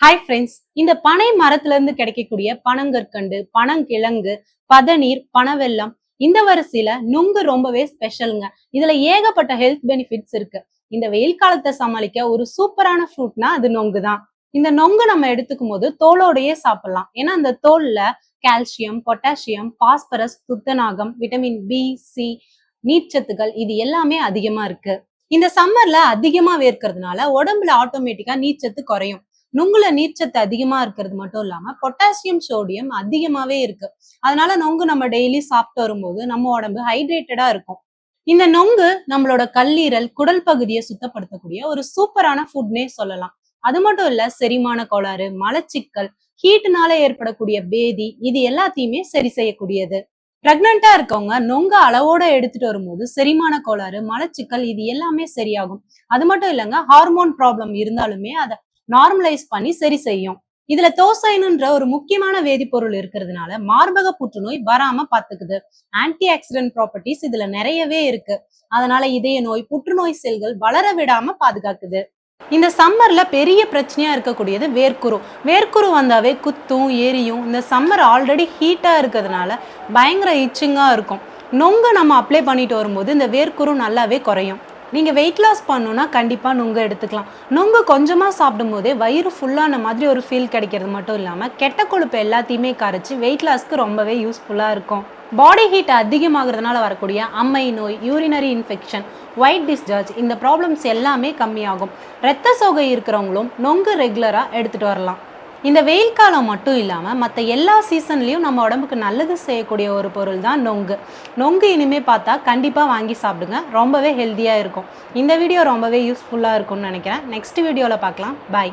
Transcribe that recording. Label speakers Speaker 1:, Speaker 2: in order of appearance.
Speaker 1: Hi friends இந்த பனை மரத்துல இருந்து கிடைக்கக்கூடிய பனங்கற்கண்டு பனங்கிழங்கு பதநீர் பனவெல்லம் இந்த வரிசையில நுங்கு ரொம்பவே ஸ்பெஷலுங்க இதுல ஏகப்பட்ட ஹெல்த் பெனிஃபிட்ஸ் இருக்கு. இந்த வெயில் காலத்தை சமாளிக்க ஒரு சூப்பரான ஃப்ரூட்னா அது நொங்கு தான் இந்த நொங்கு நம்ம எடுத்துக்கும் போது தோலோடையே சாப்பிடலாம். ஏன்னா அந்த தோல்ல கால்சியம் பொட்டாசியம் பாஸ்பரஸ் துத்தநாகம் விட்டமின் பி சி நீர்ச்சத்துக்கள் இது எல்லாமே அதிகமா இருக்கு. இந்த சம்மர்ல அதிகமா வேர்க்கறதுனால உடம்புல ஆட்டோமேட்டிக்கா நீச்சத்து குறையும். நுங்குல நீர்ச்சத்து அதிகமா இருக்கிறது மட்டும் இல்லாம பொட்டாசியம் சோடியம் அதிகமாவே இருக்கு. அதனால நொங்கு நம்ம டெய்லி சாப்பிட்டு வரும்போது நம்ம உடம்பு ஹைட்ரேட்டடா இருக்கும். இந்த நொங்கு நம்மளோட கல்லீரல் குடல் பகுதியை சுத்தப்படுத்தக்கூடிய ஒரு சூப்பரான ஃபுட்னே சொல்லலாம். அது மட்டும் இல்ல செரிமான கோளாறு மலச்சிக்கல் ஹீட்னால ஏற்படக்கூடிய பேதி இது எல்லாத்தையுமே சரி செய்யக்கூடியது. பிரெக்னண்டா இருக்கவங்க நொங்க அளவோட எடுத்துட்டு வரும்போது செரிமான கோளாறு மலச்சிக்கல் இது எல்லாமே சரியாகும். அது மட்டும் இல்லைங்க ஹார்மோன் ப்ராப்ளம் இருந்தாலுமே அதை நார்மலைஸ் பண்ணி சரி செய்யும். இதுல தோசைனுன்ற ஒரு முக்கியமான வேதிப்பொருள் இருக்கிறதுனால மார்பக புற்றுநோய் வராம பாத்துக்குது ஆன்டி ஆக்சிடென்ட் ப்ராப்பர்ட்டிஸ் இதுல நிறையவே இருக்கு. அதனால இதய நோய் புற்றுநோய் செல்கள் வளர விடாம பாதுகாக்குது. இந்த சம்மர்ல பெரிய பிரச்சனையா இருக்கக்கூடியது வேர்க்குரு. வேர்க்குரு வந்தாவே குத்தும் எரியும். இந்த சம்மர் ஆல்ரெடி ஹீட்டா இருக்கிறதுனால பயங்கர இச்சிங்கா இருக்கும். நொங்கு நம்ம அப்ளை பண்ணிட்டு வரும்போது இந்த வேர்க்குரு நல்லாவே குறையும். நீங்கள் வெயிட் லாஸ் பண்ணணுன்னா கண்டிப்பாக நுங்கு எடுத்துக்கலாம். நுங்கு கொஞ்சமாக சாப்பிடும் போதே வயிறு ஃபுல்லான மாதிரி ஒரு ஃபீல் கிடைக்கிறது மட்டும் இல்லாமல் கெட்ட கொழுப்பு எல்லாத்தையுமே கரைச்சி வெயிட் லாஸ்க்கு ரொம்பவே யூஸ்ஃபுல்லாக இருக்கும். பாடி ஹீட் அதிகமாகிறதுனால வரக்கூடிய அம்மை நோய் யூரினரி இன்ஃபெக்ஷன் ஒயிட் டிஸ்சார்ஜ் இந்த ப்ராப்ளம்ஸ் எல்லாமே கம்மியாகும். இரத்த சோகை இருக்கிறவங்களும் நொங்கு ரெகுலராக எடுத்துகிட்டு வரலாம். இந்த வெயில் காலம் மட்டும் இல்லாமல் மற்ற எல்லா சீசன்லேயும் நம்ம உடம்புக்கு நல்லது செய்யக்கூடிய ஒரு பொருள் தான் நொங்கு. நொங்கு இனிமேல் பார்த்தா கண்டிப்பாக வாங்கி சாப்பிடுங்க. ரொம்பவே ஹெல்த்தியாக இருக்கும். இந்த வீடியோ ரொம்பவே யூஸ்ஃபுல்லாக இருக்கும்னு நினைக்கிறேன். நெக்ஸ்ட் வீடியோவில் பார்க்கலாம். பாய்